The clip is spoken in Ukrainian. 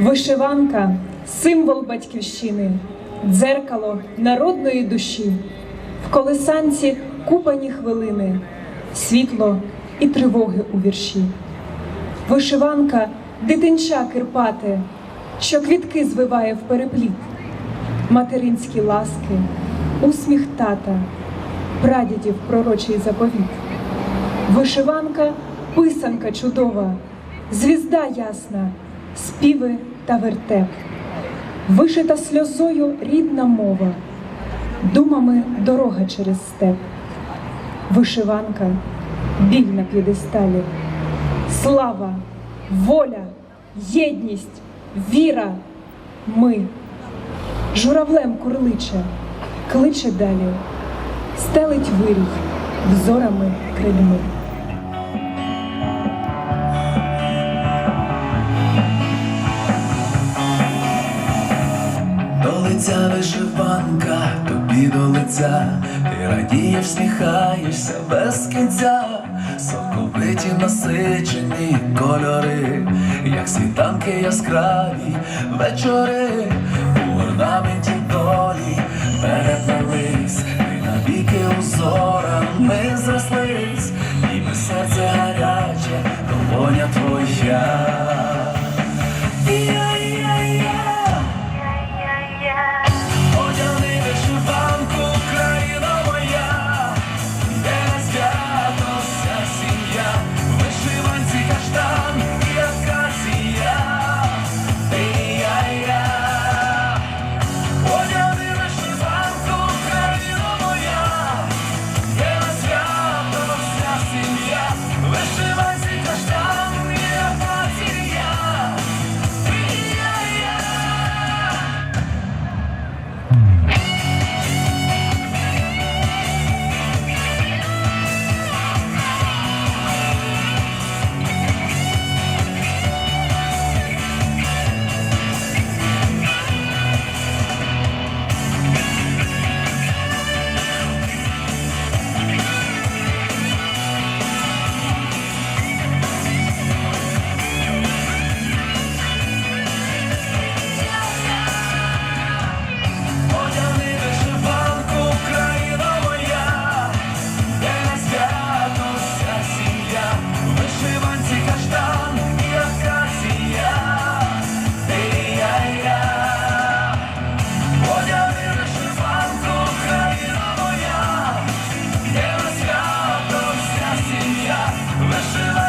Вишиванка символ батьківщини, дзеркало народної душі, в колесанці купані хвилини, світло і тривоги у вірші. Вишиванка дитинча кирпате, що квітки звиває в перепліт, материнські ласки, усміх тата, прадідів пророчий заповіт. Вишиванка писанка чудова, звізда ясна, співи та вертеп, вишита сльозою рідна мова, думами дорога через степ, вишиванка, біль на п'єдесталі, слава, воля, єдність, віра, ми. Журавлем курличе, кличе далі, стелить вирій взорами крильми. Лиця вишиванка, тобі до лиця, ти радієш, сміхаєшся без кінця, соковиті насичені кольори, як світанки яскраві вечори, у орнаменті долі переплелись, ти навіки узорами зрослись, ніби серце гаряче, долоня твоя. Listen